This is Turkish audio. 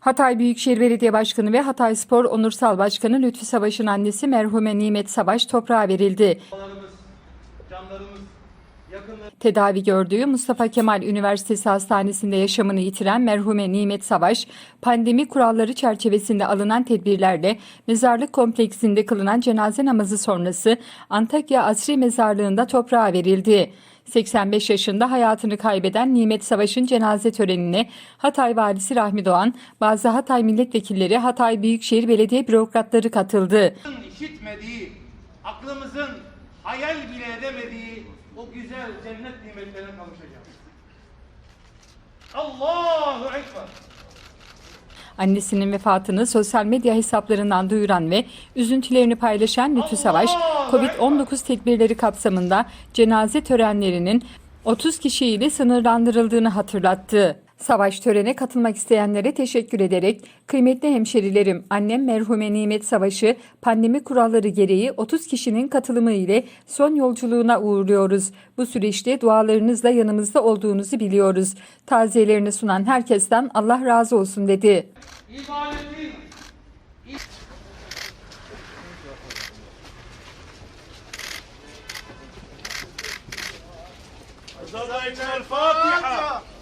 Hatay Büyükşehir Belediye Başkanı ve Hatay Spor Onursal Başkanı Lütfü Savaş'ın annesi merhume Nimet Savaş toprağa verildi. Tedavi gördüğü Mustafa Kemal Üniversitesi Hastanesi'nde yaşamını yitiren merhume Nimet Savaş, pandemi kuralları çerçevesinde alınan tedbirlerle mezarlık kompleksinde kılınan cenaze namazı sonrası Antakya Asri Mezarlığı'nda toprağa verildi. 85 yaşında hayatını kaybeden Nimet Savaş'ın cenaze törenine Hatay Valisi Rahmi Doğan, bazı Hatay milletvekilleri, Hatay Büyükşehir Belediye bürokratları katıldı. işitmediği, aklımızın hayal bile edemediği o güzel cennet nimetlerine kavuşacağız. Allahu Ekber. Annesinin vefatını sosyal medya hesaplarından duyuran ve üzüntülerini paylaşan Lütfü Savaş, Covid-19 tedbirleri kapsamında cenaze törenlerinin 30 kişiyle sınırlandırıldığını hatırlattı. Savaş törene katılmak isteyenlere teşekkür ederek kıymetli hemşerilerim annem merhume Nimet Savaşı pandemi kuralları gereği 30 kişinin katılımı ile son yolculuğuna uğurluyoruz. Bu süreçte dualarınızla yanımızda olduğunuzu biliyoruz. Taziyelerini sunan herkesten Allah razı olsun dedi. İbadetin Zadayna el-Fatiha.